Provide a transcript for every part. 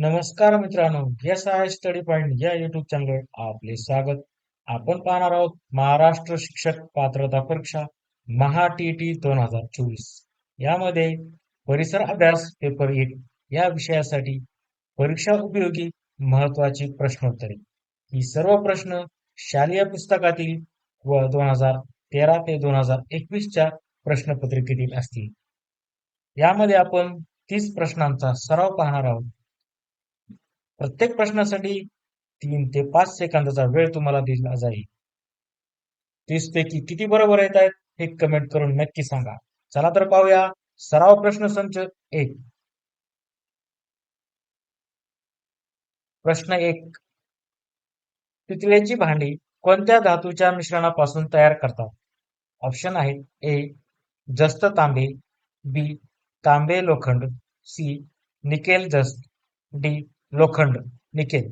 नमस्कार मित्रांनो S I study point या युट्यूब चॅनलवर आपले स्वागत. आपण पाहणार आहोत महाराष्ट्र शिक्षक पात्रता परीक्षा महा टी टी दोन हजार चोवीस. यामध्ये परिसर अभ्यास पेपर एक या विषयासाठी परीक्षा उपयोगी महत्वाची प्रश्नोत्तरे. ही सर्व प्रश्न शालेय पुस्तकातील व दोन हजार तेरा ते दोन हजार एकवीसच्या प्रश्नपत्रिकेतील असतील. यामध्ये आपण तीस प्रश्नांचा सराव पाहणार आहोत. प्रत्येक प्रश्नासाठी तीन ते पाच सेकंदाचा वेळ तुम्हाला दिला जाईल. तीस पैकी किती बरोबर येत आहेत हे कमेंट करून नक्की सांगा. चला तर पाहूया सराव प्रश्न संच एक. प्रश्न एक. पितळेची भांडी कोणत्या धातूच्या मिश्रणापासून तयार करतात? ऑप्शन आहेत ए जस्त तांबे बी तांबे लोखंड सी निकेल जस्त डी लोखंड निकेल.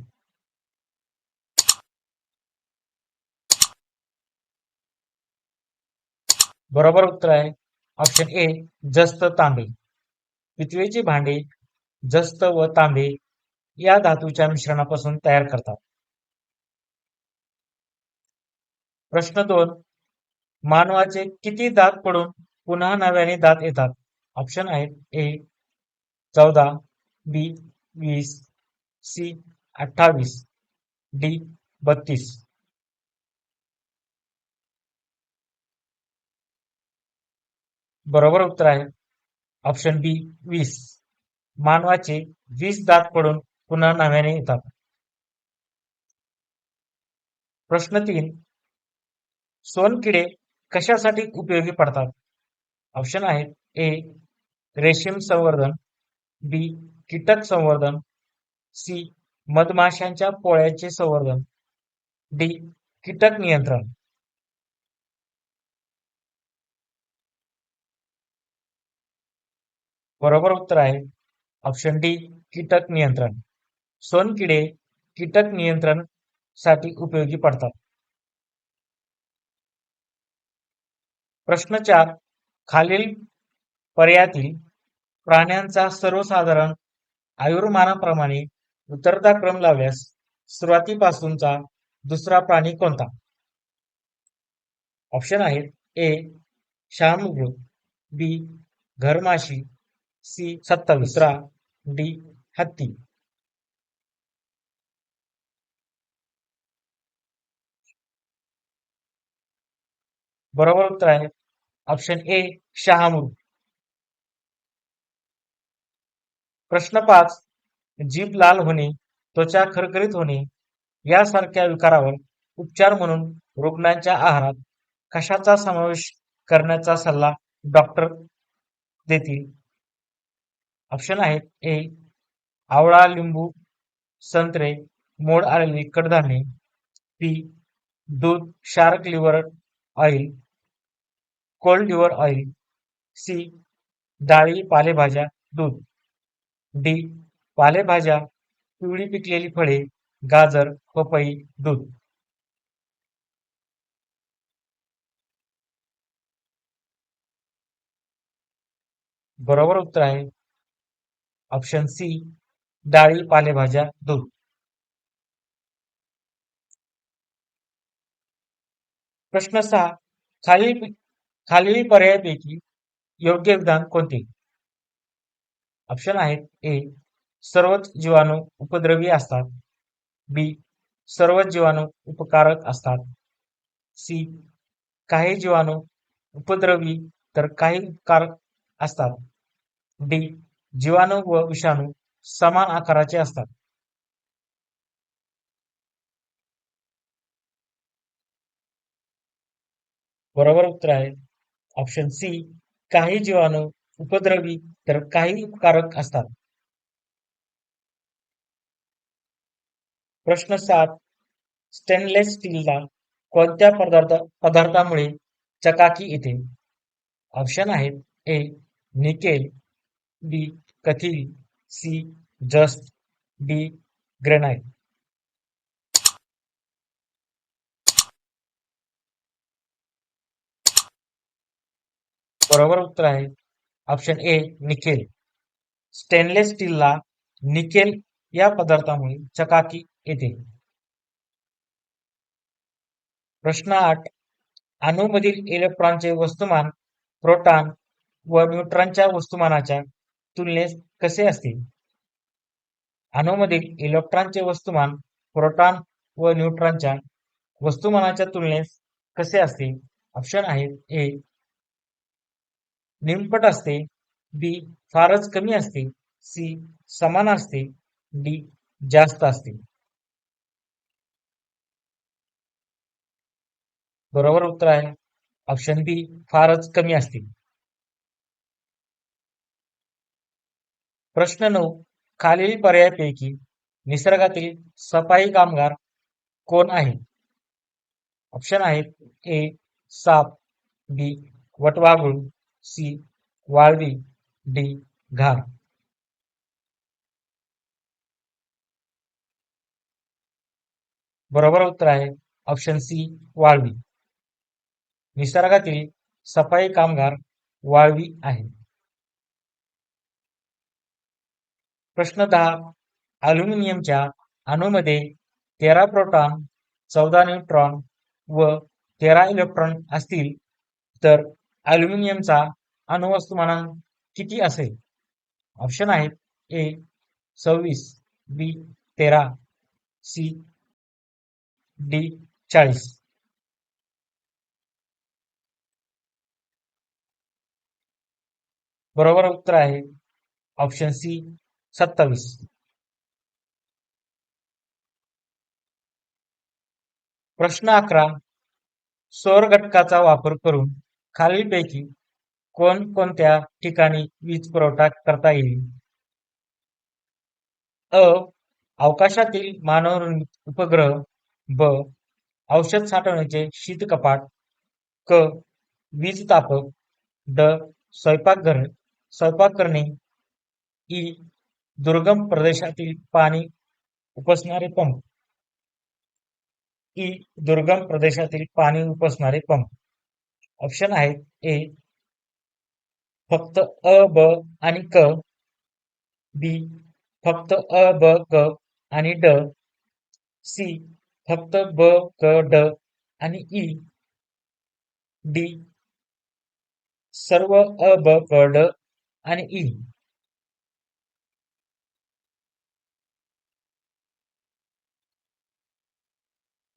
बरोबर उत्तर आहे. ऑप्शन ए जस्त तांबे. पितळेची भांडे जस्त व तांबे या धातूच्या मिश्रणापासून तयार करतात. प्रश्न दोन मानवाचे किती दात पडून पुन्हा नव्याने दात येतात? ऑप्शन आहेत ए चौदा बी वीस सी अठ्ठावीस डी बत्तीस. बरोबर उत्तर आहे. ऑप्शन बी वीस. मानवाचे वीस दात पडून पुन्हा नव्याने येतात. प्रश्न तीन. सोनकिडे कशासाठी उपयोगी पडतात? ऑप्शन आहेत ए रेशीम संवर्धन बी कीटक संवर्धन सी. मधमाशांच्या पोळ्याचे संवर्धन. डी. कीटक नियंत्रण. बरोबर उत्तर आहे. ऑप्शन डी कीटक नियंत्रण. सोनकिडे कीटक नियंत्रणसाठी उपयोगी पडतात. प्रश्न चार खालील पर्यायातील प्राण्यांचा सर्वसाधारण आयुर्मानाप्रमाणे उतरता क्रम लावल्यास सुरुवातीपासूनचा दुसरा प्राणी कोणता? ऑप्शन आहेत ए शामुग बी घरमाशी सी सत्तावीसरा डी हत्ती. बरोबर उत्तर आहे. ऑप्शन ए शहामृग प्रश्न पाच. जीभ लाल होणे त्वचा खरखरीत होणे यासारख्या विकारावर उपचार म्हणून रुग्णांच्या आहारात कशाचा समावेश करण्याचा सल्ला डॉक्टर देतील? ऑप्शन आहेत ए आवळा लिंबू संत्रे मोड आलेली कडधान्ये. पी दूध shark liver oil cod liver oil. C डाळी पालेभाज्या दूध. डी पालेभाज्या पिवळी पिकलेली फळे गाजर पपई दूध. बरोबर उत्तर आहे. ऑप्शन सी डाळी पालेभाज्या दूध. प्रश्न सहा खालील खालील पर्यायापैकी योग्य विधान कोणते? ऑप्शन आहेत ए सर्वच जीवाणू उपद्रवी असतात. बी सर्वच जीवाणू उपकारक असतात. सी काही जीवाणू उपद्रवी तर काही उपकारक असतात. डी जीवाणू व विषाणू समान आकाराचे असतात. बरोबर उत्तर आहे. ऑप्शन सी काही जीवाणू उपद्रवी तर काही उपकारक असतात. प्रश्न सात. स्टेनलेस स्टीलला कोणत्या पदार्थ पदार्थामुळे चकाकी येते? ऑप्शन आहेत ए निकेल बी कथील सी जस्ट डी ग्रेनाइट बरोबर उत्तर आहे. ऑप्शन ए निकेल स्टेनलेस स्टीलला निकेल या पदार्थामुळे चकाकी येते. प्रश्न आठ. अणूमधील इलेक्ट्रॉनचे वस्तुमान प्रोटॉन व न्यूट्रॉनच्या वस्तुमानाच्या तुलनेत कसे असते अणूमधील इलेक्ट्रॉनचे वस्तुमान प्रोटॉन व न्यूट्रॉनच्या वस्तुमानाच्या तुलनेत कसे असते ऑप्शन आहेत ए. निमपट असते. बी. फारच कमी असते. सी. समान असते. डी. जास्त असते. बरोबर उत्तर आहे. ऑप्शन बी फारच कमी असतील. प्रश्न नऊ खालील पर्यायापैकी निसर्गातील सफाई कामगार कोण आहे ऑप्शन आहेत ए साप बी वटवाघूळ सी वाळवी डी घार बरोबर उत्तर आहे. ऑप्शन सी वाळवी. निसर्गातील सफाई कामगार वाळवी आहे प्रश्न दहा. अल्युमिनियमच्या अणूमध्ये तेरा प्रोटॉन चौदा न्यूट्रॉन व तेरा इलेक्ट्रॉन असतील तर अल्युमिनियमचा अणुवस्तुमानांक किती असेल? ऑप्शन आहेत ए सव्वीस बी तेरा सी डी चाळीस. बरोबर उत्तर आहे. ऑप्शन सी सत्तावीस. प्रश्न अकरा सौर घटकाचा वापर करून खालीलपैकी कोणकोणत्या ठिकाणी वीज पुरवठा करता येईल? अ अवकाशातील मानवनिर्मित उपग्रह ब औषध साठवण्याचे शीतकपाट क वीज तापक ड स्वयंपाकघर स्वयंपाक करणे ई दुर्गम प्रदेशातील पाणी उपसणारे पंप. ई दुर्गम प्रदेशातील पाणी उपसणारे पंप. ऑप्शन आहेत ए फक्त अ ब आणि क. बी फक्त अ ब क आणि ड. सी फक्त ब क ड आणि ई. डी सर्व अ ब क ड आणि ई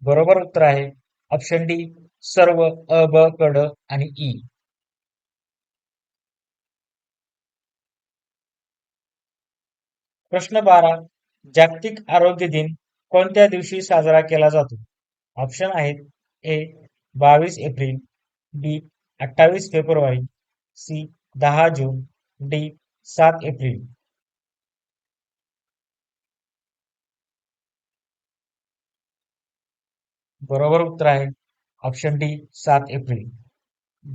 बरोबर उत्तर आहे. ऑप्शन डी सर्व अ ब कड आणि ई प्रश्न बारा जागतिक आरोग्य दिन कोणत्या दिवशी साजरा केला जातो? ऑप्शन आहेत ए बावीस एप्रिल बी अठ्ठावीस फेब्रुवारी सी दहा जून डी सात एप्रिल. बरोबर उत्तर आहे. ऑप्शन डी सात एप्रिल.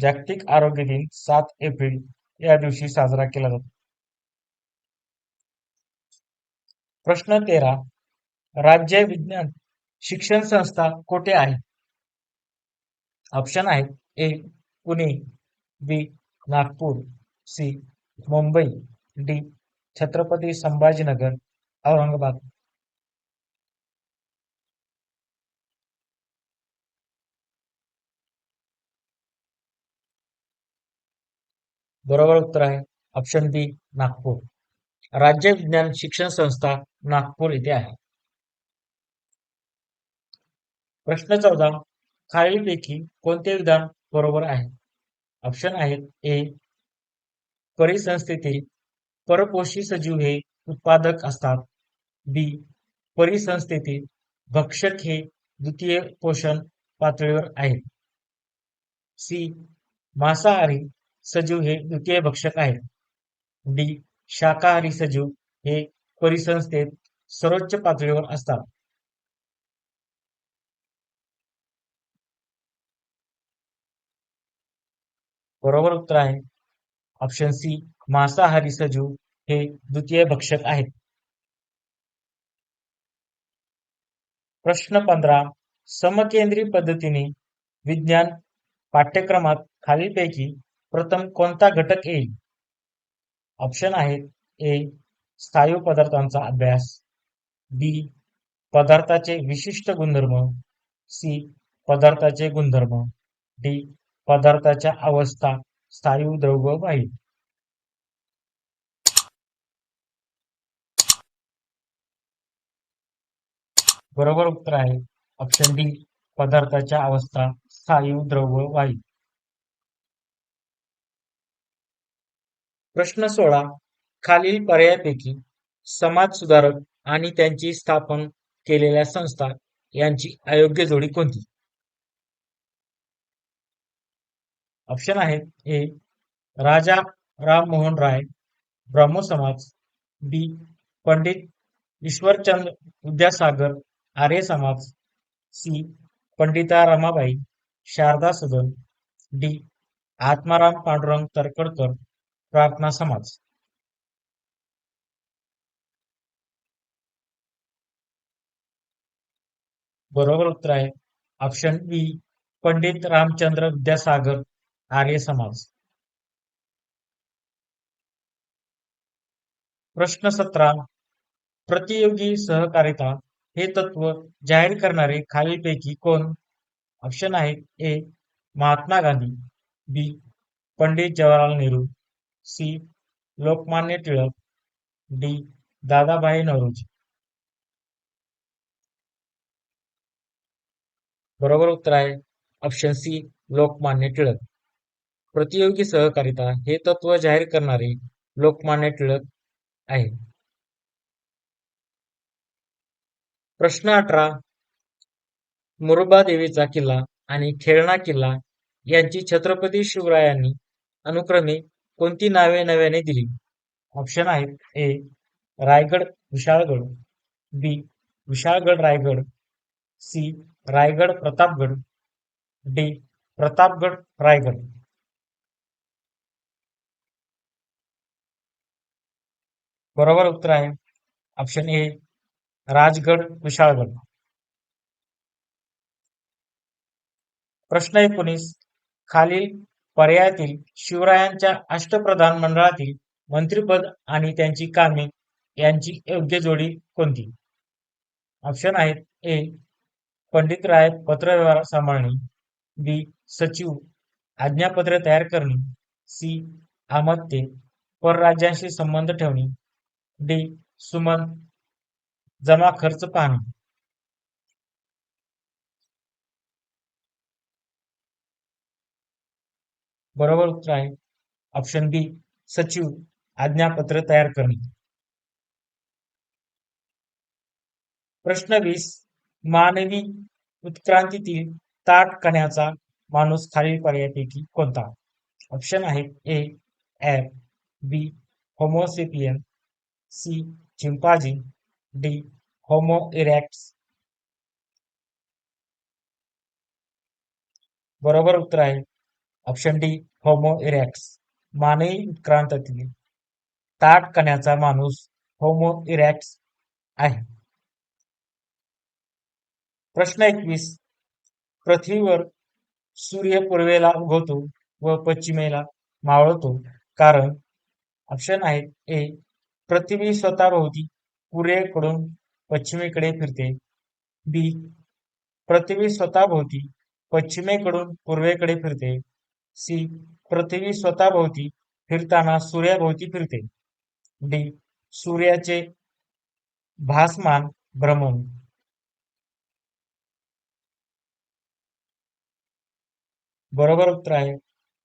जागतिक आरोग्य दिन सात एप्रिल. या दिवशी साजरा केला जातो. प्रश्न तेरा. राज्य विज्ञान शिक्षण संस्था कोठे आहे? ऑप्शन आहेत. A Pune. B Nagpur. C Mumbai D. Chhatrapati Sambhajinagar Aurangabad. बरोबर उत्तर आहे. Option B Nagpur. राज्य विज्ञान शिक्षण संस्था नागपूर येथे आहे. प्रश्न चौदा. खालीलपैकी कोणते विधान बरोबर आहे? ऑप्शन आहेत ए परिसंस्थेतील परपोषी सजीव हे उत्पादक असतात. बी परिसंस्थेतील भक्षक हे द्वितीय पोषण पातळीवर आहेत. सी मांसाहारी सजीव हे द्वितीय भक्षक आहेत. डी शाकाहारी सजीव हे परिसंस्थेत सर्वोच्च पातळीवर असतात. बरोबर उत्तर आहे. ऑप्शन सी मांसाहारी सजीव हे द्वितीय भक्षक आहेत. प्रश्न पंधरा समकेंद्री पद्धतीने विज्ञान पाठ्यक्रमात खालीलपैकी प्रथम कोणता घटक येईल? ऑप्शन आहेत ए स्थायू पदार्थांचा अभ्यास. बी पदार्थाचे विशिष्ट गुणधर्म. सी पदार्थाचे गुणधर्म. डी पदार्थाच्या अवस्था. स्थायू द्रव वायू बरोबर उत्तर आहे. ऑप्शन डी पदार्थाच्या अवस्था स्थायू द्रव वायू प्रश्न सोळा खालील पर्यायापैकी समाज सुधारक आणि त्यांची स्थापन केलेल्या संस्था यांची अयोग्य जोडी कोणती? ऑप्शन आहेत ए राजा राममोहन राय ब्रह्म समाज बी पंडित ईश्वरचंद विद्यासागर आर्य समाज सी पंडिता रमाबाई शारदा सदन डी आत्माराम पांडुरंग तरकडकर प्रार्थना समाज. बरोबर उत्तर आहे. Option B Pandit Ramchandra Vidyasagar Arya Samaj. प्रश्न सतरा. प्रतियोगी सहकारिता हे तत्व जाहीर करणारे खालीलपैकी कोण? ऑप्शन आहे A Mahatma Gandhi. B Pandit Jawaharlal Nehru. C Lokmanya Tilak. D Dadabhai Naoroji. बरोबर उत्तर आहे. Option C Lokmanya Tilak. प्रतियोगी सहकारिता हे तत्व जाहीर करणारे लोकमान्य टिळक आहे प्रश्न अठरा मुरुबा देवीचा किल्ला आणि खेळणा किल्ला यांची छत्रपती शिवरायांनी अनुक्रमे कोणती नावे नव्याने दिली? ऑप्शन आहेत A Raigad Vishalgad B Vishalgad Raigad C Raigad Pratapgad D Pratapgad Raigad. बरोबर उत्तर आहे. ऑप्शन ए राजगड विशाळगड प्रश्न एकोणीस खालील पर्यायातील शिवरायांच्या अष्टप्रधान मंडळातील मंत्रीपद आणि त्यांची कामे यांची योग्य जोडी कोणती? ऑप्शन आहेत ए पंडितराय पत्रव्यवहार सांभाळणे. बी सचिव आज्ञापत्र तयार करणे. सी आमत्ते परराज्यांशी संबंध ठेवणे. डी. सुमन. जमा खर्च पाहणे. बरोबर उत्तर आहे. ऑप्शन बी सचिव आज्ञापत्र तयार करणे. प्रश्न वीस मानवी उत्क्रांतीतील ताट कण्याचा माणूस खालील पर्यायापैकी कोणता? ऑप्शन आहेत A ape B homo sapien C chimpanzee D homo erectus. बरोबर उत्तर आहे. ऑप्शन डी होमो इरॅक्स मानवी उत्क्रांतीतील ताट कण्याचा माणूस होमो इरॅक्ट्स आहे. प्रश्न एकवीस. पृथ्वीवर सूर्य पूर्वेला उगवतो व पश्चिमेला मावळतो. कारण ऑप्शन आहेत ए पृथ्वी स्वतःभोवती पूर्वेकडून पश्चिमेकडे फिरते. बी पृथ्वी स्वतःभोवती पश्चिमेकडून पूर्वेकडे फिरते. सी पृथ्वी स्वतःभोवती फिरताना सूर्याभोवती फिरते. डी सूर्याचे भासमान भ्रमण. बरोबर उत्तर आहे.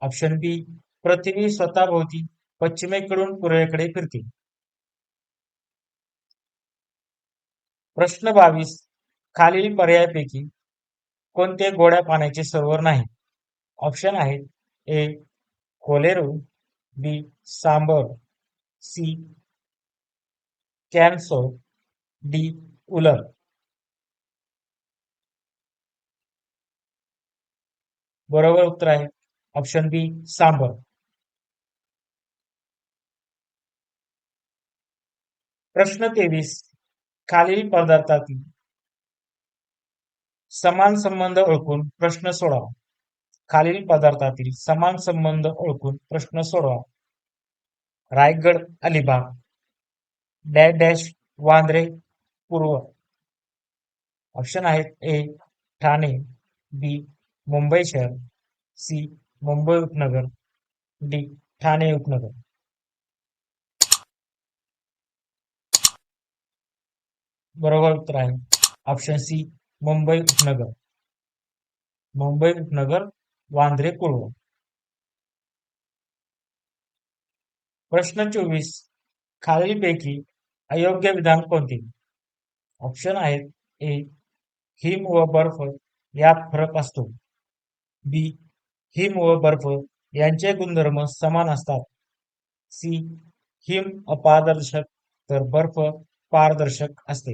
ऑप्शन बी पृथ्वी स्वतःभोवती पश्चिमेकडून पूर्वेकडे फिरते. प्रश्न बावीस खालील पर्यायापैकी कोणते गोड्या पाण्याचे सरोवर नाही ऑप्शन आहेत A Kolleru B Sambhar C कॅन्सो D Wular. बरोबर उत्तर आहे ऑप्शन बी सांबर. प्रश्न तेवीस. खालील पदार्थातील समान संबंध ओळखून प्रश्न सोडवा. खालील पदार्थातील समान संबंध ओळखून प्रश्न सोडवा. रायगड अलिबाग डॅश डॅश वांद्रे पूर्व. ऑप्शन आहेत ए ठाणे बी मुंबई शहर सी मुंबई उपनगर डी ठाणे उपनगर. बरोबर उत्तर आहे. ऑप्शन सी मुंबई उपनगर. मुंबई उपनगर वांद्रे कुळव प्रश्न चोवीस खालीलपैकी अयोग्य विधान कोणते? ऑप्शन आहेत ए हिम व बर्फ यात फरक असतो. बी हिम व बर्फ यांचे गुणधर्म समान असतात. सी हिम अपारदर्शक तर बर्फ पारदर्शक असते.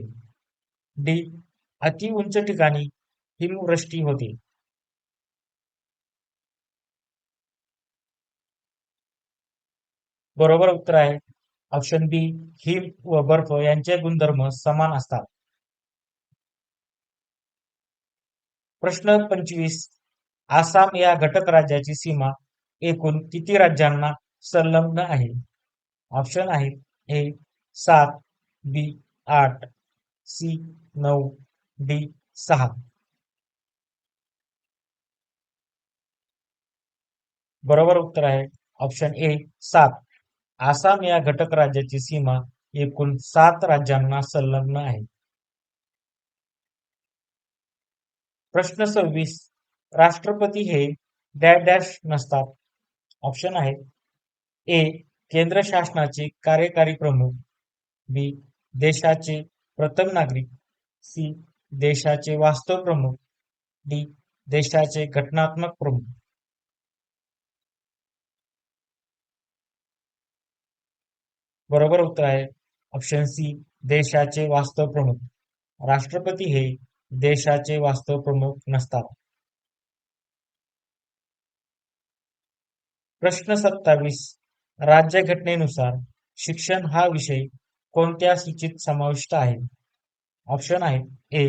डी. अति उंच ठिकाणी हिमवृष्टी होते. बरोबर उत्तर आहे. ऑप्शन बी हिम व बर्फ यांचे गुणधर्म समान असतात. प्रश्न पंचवीस. आसाम या घटक राज्याची सीमा एकूण किती राज्यांना संलग्न आहे? ऑप्शन आहेत ए सात. बी आठ सी नऊ डी सहा. बरोबर उत्तर आहे ऑप्शन ए सात. आसाम या घटक राज्याची सीमा एकूण सात राज्यांना संलग्न आहे. प्रश्न सव्वीस राष्ट्रपती हे डॅश डॅश नसतात. ऑप्शन आहे ए केंद्र शासनाचे कार्यकारी प्रमुख बी देशाचे प्रथम नागरिक सी देशाचे वास्तव प्रमुख डी देशाचे घटनात्मक प्रमुख. बरोबर उत्तर आहे ऑप्शन सी देशाचे वास्तव प्रमुख. राष्ट्रपती हे देशाचे वास्तव प्रमुख नसतात. प्रश्न सत्तावीस राज्यघटनेनुसार शिक्षण हा विषय कोणत्या सूचीत समाविष्ट आहे? ऑप्शन आहेत ए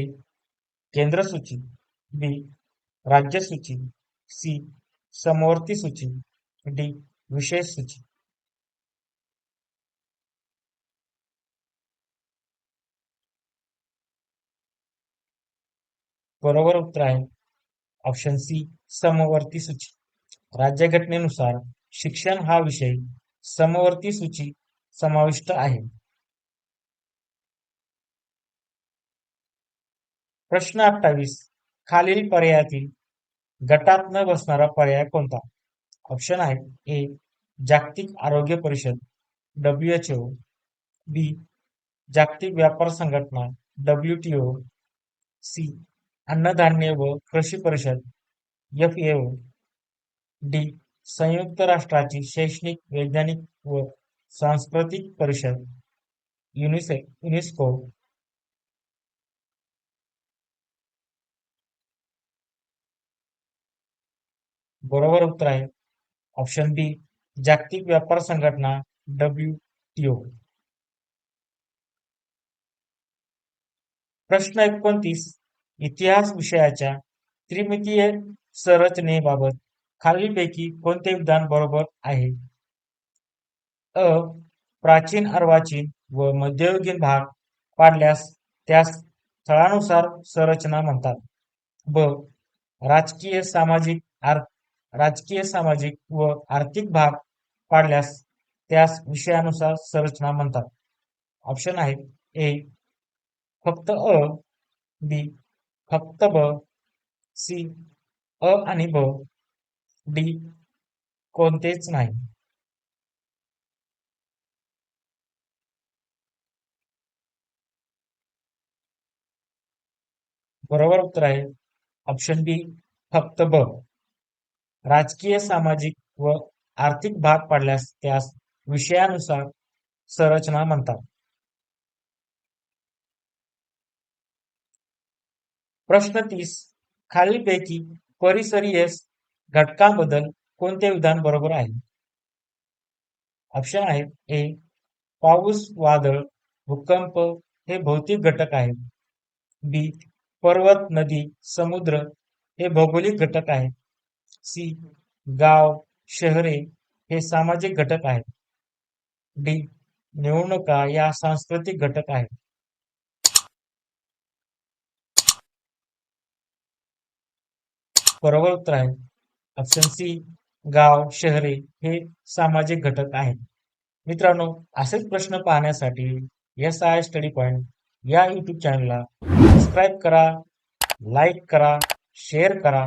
केंद्र सूची बी राज्य सूची सी समवर्ती सूची डी विशेष सूची. बरोबर उत्तर आहे. ऑप्शन सी समवर्ती सूची. राज्यघटनेनुसार शिक्षण हा विषय समवर्ती सूची समाविष्ट आहे. प्रश्न अठ्ठावीस. खालील पर्यायातील गटात न बसणारा पर्याय कोणता? ऑप्शन आहेत ए जागतिक आरोग्य परिषद डब्ल्यू एच ओ बी जागतिक व्यापार संघटना डब्ल्यू टी ओ सी अन्नधान्य व कृषी परिषद एफएओ डी संयुक्त राष्ट्राची शैक्षणिक वैज्ञानिक व सांस्कृतिक परिषद युनिसे युनेस्को. बरोबर उत्तर आहे. ऑप्शन बी जागतिक व्यापार संघटना डब्ल्यू टीओ प्रश्न एकोणतीस इतिहास विषयाच्या त्रिमितीय संरचनेबाबत खालीलपैकी कोणते विधान बरोबर आहे? अ प्राचीन अर्वाचीन व मध्ययुगीन भाग पाडल्यास त्यास स्थळानुसार संरचना म्हणतात. ब राजकीय सामाजिक आर्थिक राजकीय सामाजिक व आर्थिक भाग पाडल्यास त्यास विषयानुसार संरचना म्हणतात. ऑप्शन आहेत ए फक्त अ बी फक्त ब सी अ आणि ब डी कोणतेच नाही. बरोबर उत्तर आहे. ऑप्शन बी फक्त ब. राजकीय सामाजिक व आर्थिक भाग पाडल्यास त्यास विषयानुसार संरचना म्हणतात. प्रश्न तीस. खालीलपैकी परिसरीय घटकांबद्दल कोणते विधान बरोबर आहे? ऑप्शन आहेत ए पाऊस वादळ भूकंप हे भौतिक घटक आहेत. बी पर्वत नदी समुद्र हे भौगोलिक घटक आहेत. सी गाव शहरे हे सामाजिक घटक आहेत. डी निवडणुका या सांस्कृतिक घटक आहेत. बरोबर उत्तर आहे ऑप्शन सी गाव शहरे हे सामाजिक घटक आहेत. मित्रांनो असेच प्रश्न पाहण्यासाठी एस आय स्टडी पॉइंट या यूट्यूब चॅनलला सबस्क्राईब करा लाईक करा शेअर करा.